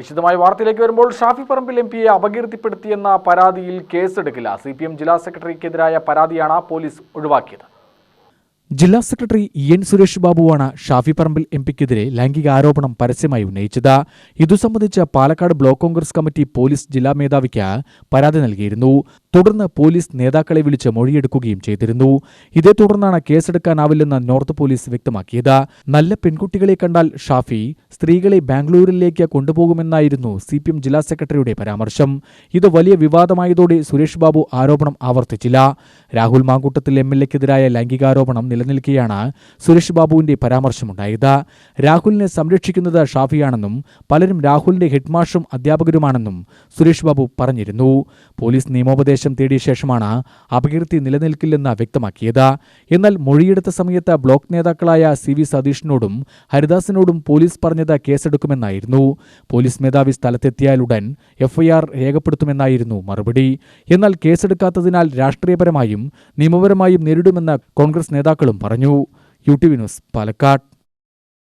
വിശദമായ വാർത്തയിലേക്ക് വരുമ്പോൾ ഷാഫി പറമ്പിൽ എം പിയെ അപകീർത്തിപ്പെടുത്തിയെന്ന പരാതിയിൽ കേസെടുക്കില്ല. സി പി എം ജില്ലാ സെക്രട്ടറിക്കെതിരായ പരാതിയാണ് പോലീസ് ഒഴിവാക്കിയത്. ജില്ലാ സെക്രട്ടറി ഇ എൻ സുരേഷ് ബാബുവാണ് ഷാഫി പറമ്പിൽ എം പിക്കെതിരെ ലൈംഗിക ആരോപണം പരസ്യമായി ഉന്നയിച്ചത്. ഇതു സംബന്ധിച്ച് Palakkad block Congress committee police ജില്ലാ മേധാവിക്ക് പരാതി നൽകിയിരുന്നു. തുടർന്ന് പോലീസ് നേതാക്കളെ വിളിച്ച് മൊഴിയെടുക്കുകയും ചെയ്തിരുന്നു. ഇതേ തുടർന്നാണ് കേസെടുക്കാനാവില്ലെന്ന് നോർത്ത് പോലീസ് വ്യക്തമാക്കിയത്. നല്ല പെൺകുട്ടികളെ കണ്ടാൽ ഷാഫി സ്ത്രീകളെ ബാംഗ്ലൂരിലേക്ക് കൊണ്ടുപോകുമെന്നായിരുന്നു സി പി എം ജില്ലാ സെക്രട്ടറിയുടെ പരാമർശം. ഇത് വലിയ വിവാദമായതോടെ സുരേഷ് ബാബു ആരോപണം ആവർത്തിച്ചില്ല. രാഹുൽ മാങ്കൂട്ടത്തിൽ എം എൽ എക്കെതിരായ ലൈംഗികാരോപണം നിലനിൽക്കെയാണ് സുരേഷ് ബാബുവിന്റെ പരാമർശമുണ്ടായത്. രാഹുലിനെ സംരക്ഷിക്കുന്നത് ഷാഫിയാണെന്നും പലരും രാഹുലിന്റെ ഹെഡ്മാഷും അധ്യാപകരുമാണെന്നും സുരേഷ് ബാബു പറഞ്ഞിരുന്നു. പോലീസ് നിയമോപദേശം തേടിയ ശേഷമാണ് അപകീർത്തി നിലനിൽക്കില്ലെന്ന് വ്യക്തമാക്കിയത്. എന്നാൽ മൊഴിയെടുത്ത സമയത്ത് ബ്ലോക്ക് നേതാക്കളായ സി വി സതീഷിനോടും ഹരിദാസിനോടും പോലീസ് പറഞ്ഞത് കേസെടുക്കുമെന്നായിരുന്നു. പോലീസ് മേധാവി സ്ഥലത്തെത്തിയാലുടൻ എഫ്ഐആർ രേഖപ്പെടുത്തുമെന്നായിരുന്നു മറുപടി. എന്നാൽ കേസെടുക്കാത്തതിനാൽ രാഷ്ട്രീയപരമായും നിയമപരമായും നേരിടുമെന്ന് കോൺഗ്രസ് നേതാക്കളും പറഞ്ഞു. U T news Palakkad.